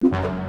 you.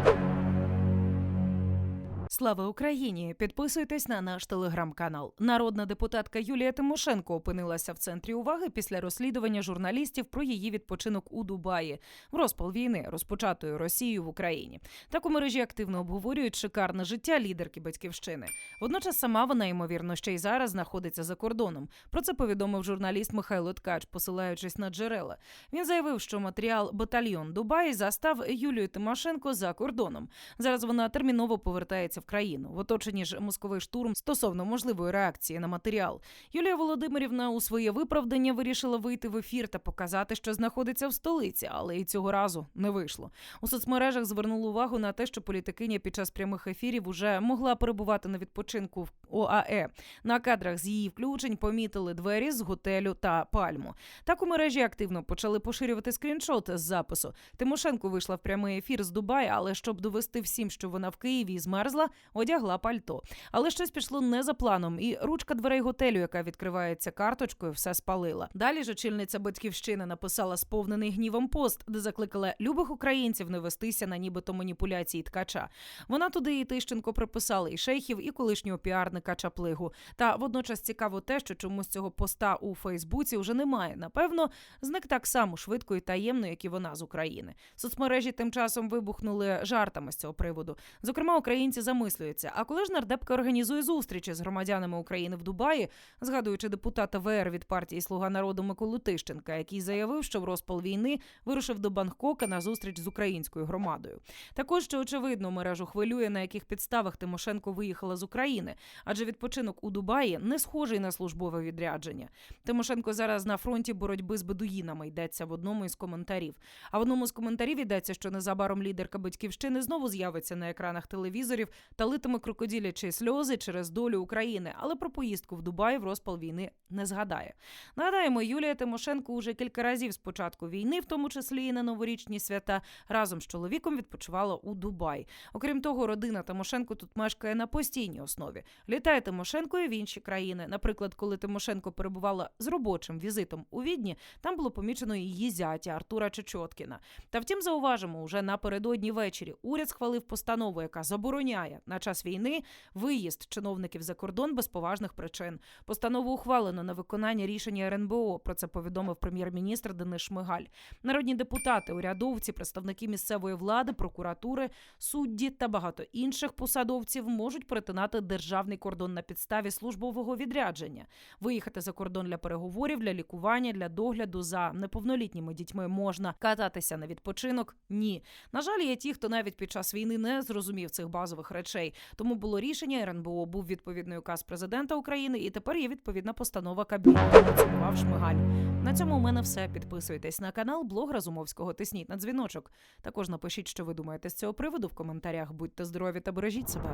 Слава Україні! Підписуйтесь на наш телеграм-канал. Народна депутатка Юлія Тимошенко опинилася в центрі уваги після розслідування журналістів про її відпочинок у Дубаї в розпал війни, розпочатої Росією в Україні. Так у мережі активно обговорюють шикарне життя лідерки батьківщини. Водночас сама вона ймовірно ще й зараз знаходиться за кордоном. Про це повідомив журналіст Михайло Ткач, посилаючись на джерела. Він заявив, що матеріал Батальйон Дубай застав Юлію Тимошенко за кордоном. Зараз вона терміново повертається в країну в оточенні ж мозковий штурм стосовно можливої реакції на матеріал. Юлія Володимирівна у своє виправдання вирішила вийти в ефір та показати, що знаходиться в столиці, але і цього разу не вийшло. У соцмережах звернули увагу на те, що політикиня під час прямих ефірів уже могла перебувати на відпочинку в ОАЕ. На кадрах з її включень помітили двері з готелю та пальму. Так у мережі активно почали поширювати скріншот з запису. Тимошенко вийшла в прямий ефір з Дубая, але щоб довести всім, що вона в Києві і змерзла, одягла пальто. Але щось пішло не за планом, і ручка дверей готелю, яка відкривається карточкою, все спалила. Далі ж очільниця батьківщини написала сповнений гнівом пост, де закликала любих українців не вестися на нібито маніпуляції ткача. Вона туди і Тищенко приписали і шейхів, і колишнього піарника Чаплигу. Та водночас цікаво те, що чомусь цього поста у Фейсбуці вже немає. Напевно, зник так само швидко і таємно, як і вона з України. Соцмережі тим часом вибухнули жартами з цього приводу. Зокрема, українці замислюються, а коли ж нардепка організує зустрічі з громадянами України в Дубаї, згадуючи депутата ВР від партії Слуга народу Миколу Тищенка, який заявив, що в розпал війни вирушив до Бангкока на зустріч з українською громадою. Також що очевидно мережу хвилює, на яких підставах Тимошенко виїхала з України, адже відпочинок у Дубаї не схожий на службове відрядження. Тимошенко зараз на фронті боротьби з бедуїнами йдеться в одному із коментарів. А в одному з коментарів йдеться, що незабаром лідерка батьківщини знову з'явиться на екранах телевізорів та литиме крокодилячі сльози через долю України, але про поїздку в Дубай в розпал війни не згадає. Нагадаємо, Юлія Тимошенко уже кілька разів з початку війни, в тому числі і на новорічні свята, разом з чоловіком відпочивала у Дубай. Окрім того, родина Тимошенко тут мешкає на постійній основі. Літає Тимошенко і в інші країни. Наприклад, коли Тимошенко перебувала з робочим візитом у Відні, там було помічено її зятя Артура Чечоткіна. Та втім, зауважимо, уже напередодні ввечері уряд схвалив постанову, яка забороняє на час війни виїзд чиновників за кордон без поважних причин. Постанову ухвалено на виконання рішення РНБО. Про це повідомив прем'єр-міністр Денис Шмигаль. Народні депутати, урядовці, представники місцевої влади, прокуратури, судді та багато інших посадовців можуть перетинати державний кордон на підставі службового відрядження. Виїхати за кордон для переговорів, для лікування, для догляду за неповнолітніми дітьми можна. Кататися на відпочинок ні. На жаль, є ті, хто навіть під час війни не зрозумів цих базових речей. Тому було рішення РНБО, був відповідний указ президента України, і тепер є відповідна постанова Кабміну. Підсумував Шмигаль. На цьому у мене все. Підписуйтесь на канал Блог Разумовського. Тисніть на дзвіночок. Також напишіть, що ви думаєте з цього приводу в коментарях. Будьте здорові та бережіть себе.